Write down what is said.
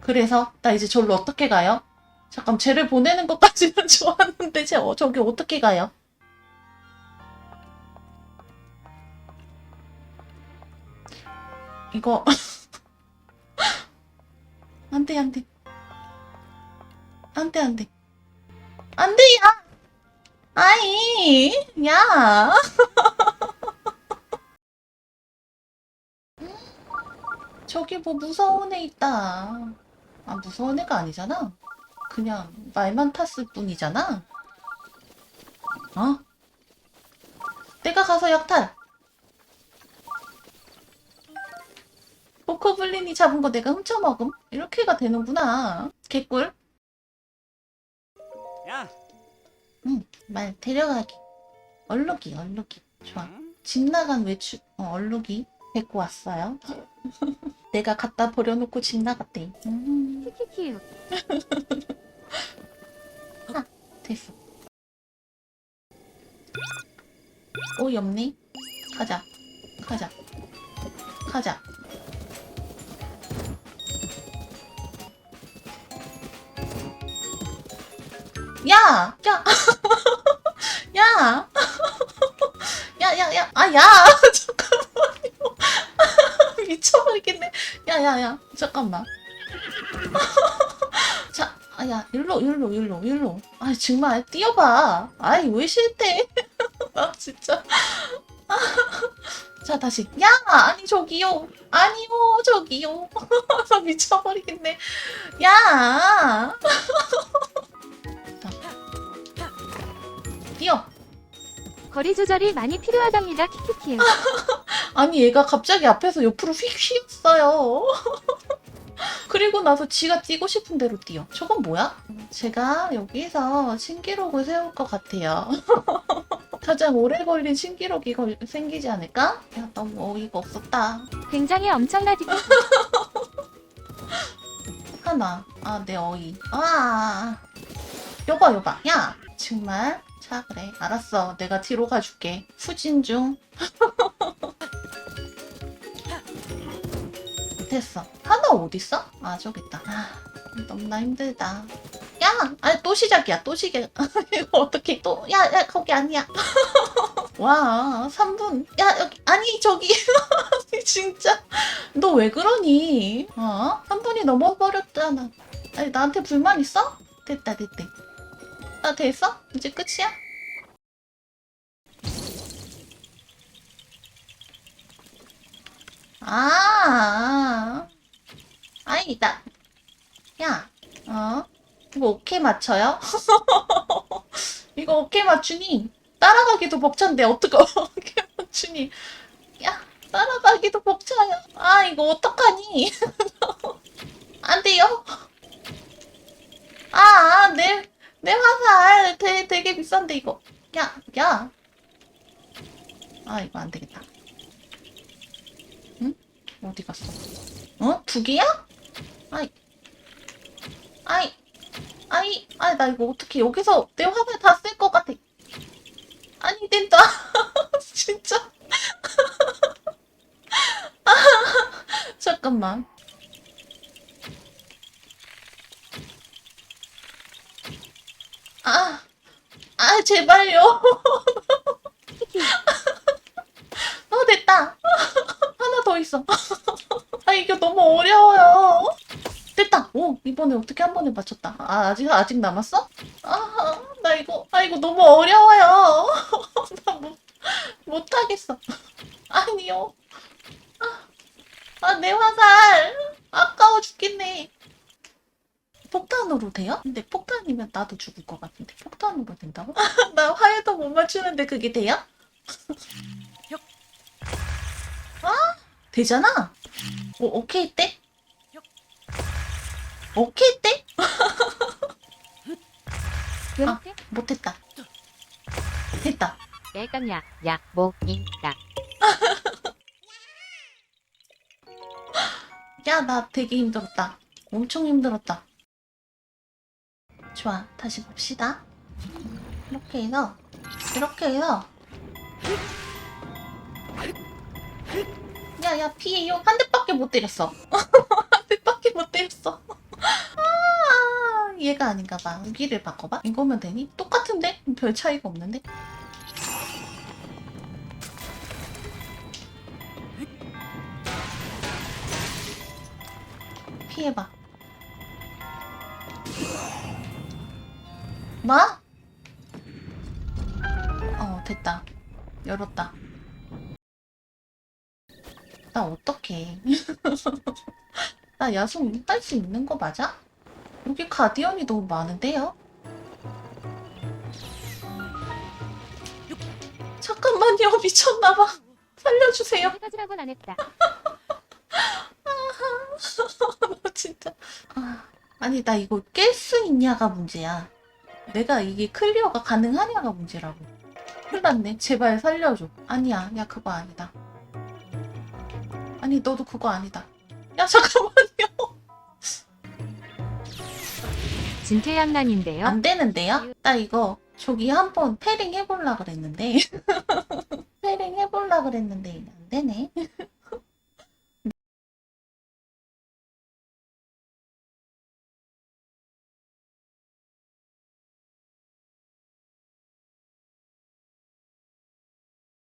그래서 나 이제 절로 어떻게 가요? 잠깐 쟤를 보내는 것까지는 좋았는데 쟤 어, 저기 어떻게 가요? 이거 안돼 안돼 안돼 안돼 안돼 야 아이 야. 저기 뭐 무서운 애 있다. 아 무서운 애가 아니잖아. 그냥 말만 탔을 뿐이잖아. 어? 내가 가서 약탈. 보코블린이 잡은 거 내가 훔쳐먹음. 이렇게가 되는구나. 개꿀. 야, 말 데려가기. 얼룩이 얼룩이. 좋아. 집 나간 외출 어, 얼룩이 데리고 왔어요. 내가 갖다 버려놓고 집 나갔대. 음, 키키키. 됐어. 오 없네 가자. 가자. 가자. 야! 야! 야! 야, 야, 야, 아, 야! 잠깐만요. 미쳐버리겠네. 야, 야, 야, 잠깐만. 자, 아, 야, 일로, 일로, 일로, 일로. 아, 정말, 뛰어봐. 아이, 왜 싫대? 나 진짜. 자, 다시. 야! 아니, 저기요. 아니요, 저기요. 나 미쳐버리겠네. 야! 뛰어. 거리 조절이 많이 필요하답니다. 키키키. 아니 얘가 갑자기 앞에서 옆으로 휙 휘었어요. 그리고 나서 지가 뛰고 싶은 대로 뛰어. 저건 뭐야? 제가 여기서 신기록을 세울 것 같아요. 가장 오래 걸린 신기록이 걸- 생기지 않을까? 야 너무 어이가 없었다. 굉장히 엄청나디. 하나. 아, 내 어이. 아. 여봐, 여봐. 야! 정말? 자, 그래. 알았어. 내가 뒤로 가줄게. 후진 중. 됐어. 하나 어딨어? 아, 저기 있다. 아, 너무나 힘들다. 야! 아니, 또 시작이야. 또 시작. 이거 어떻게 또. 야, 야, 거기 아니야. 와, 3분. 야, 여기. 아니, 저기. 진짜. 너 왜 그러니? 어? 한 분이 넘어버렸잖아. 아니, 나한테 불만 있어? 됐다, 됐대. 나 됐어? 이제 끝이야? 아, 아이, 나, 야, 어? 이거 어떻게 맞춰요? 이거 어떻게 맞추니? 따라가기도 벅찬데, 어떻게, 어떻게 맞추니? 야, 따라가기도 벅차요. 아, 이거 어떡하니? 안 돼요? 아, 내, 내 화살 되게, 되게 비싼데, 이거. 야, 야. 아, 이거 안 되겠다. 응? 어디 갔어? 어? 두 개야? 아이. 아이. 아이. 아이, 나 이거 어떻게 여기서 내 화살 다 쓸 것 같아. 아니, 된다. 진짜. 잠깐만. 아, 아, 제발요. 어, 됐다. 하나 더 있어. 아, 이게 너무 어려워요. 됐다. 오, 이번에 어떻게 한 번에 맞췄다. 아, 아직, 아직 남았어? 아, 나 이거, 아, 이거 너무 어려워요. 나 못, 못하겠어. 아니요. 아, 아, 내 화살. 아까워 죽겠네. 폭탄으로 돼요? 근데 폭탄이면 나도 죽을 것 같은데 폭탄으로 된다고? 나 화해도 못 맞추는데 그게 돼요? 아 되잖아. 오, 오케이 때? 오케이 때? 아. 못했다. 됐다. 내감야 약목인다. 야, 나 되게 힘들었다. 엄청 힘들었다. 좋아, 다시 봅시다. 이렇게 해서 이렇게 해서 야야 피해요 한 대밖에 못 때렸어 한 대밖에 못 때렸어 아 얘가 아닌가 봐 무기를 바꿔봐 이거면 되니? 똑같은데? 별 차이가 없는데? 피해봐 뭐? 어 됐다 열었다 나 어떡해 나 야송 할수 있는 거 맞아? 여기 가디언이 너무 많은데요? 잠깐만요 미쳤나봐 살려주세요 안 했다. 진짜 아, 아니 나 이거 깰 수 있냐가 문제야 내가 이게 클리어가 가능하냐가 문제라고. 큰일 났네. 제발 살려줘. 아니야. 야 그거 아니다. 아니 너도 그거 아니다. 야 잠깐만요. 진퇴양난인데요. 안 되는데요? 나 이거 저기 한번 패링 해볼라 그랬는데. 패링 해볼라 그랬는데 안 되네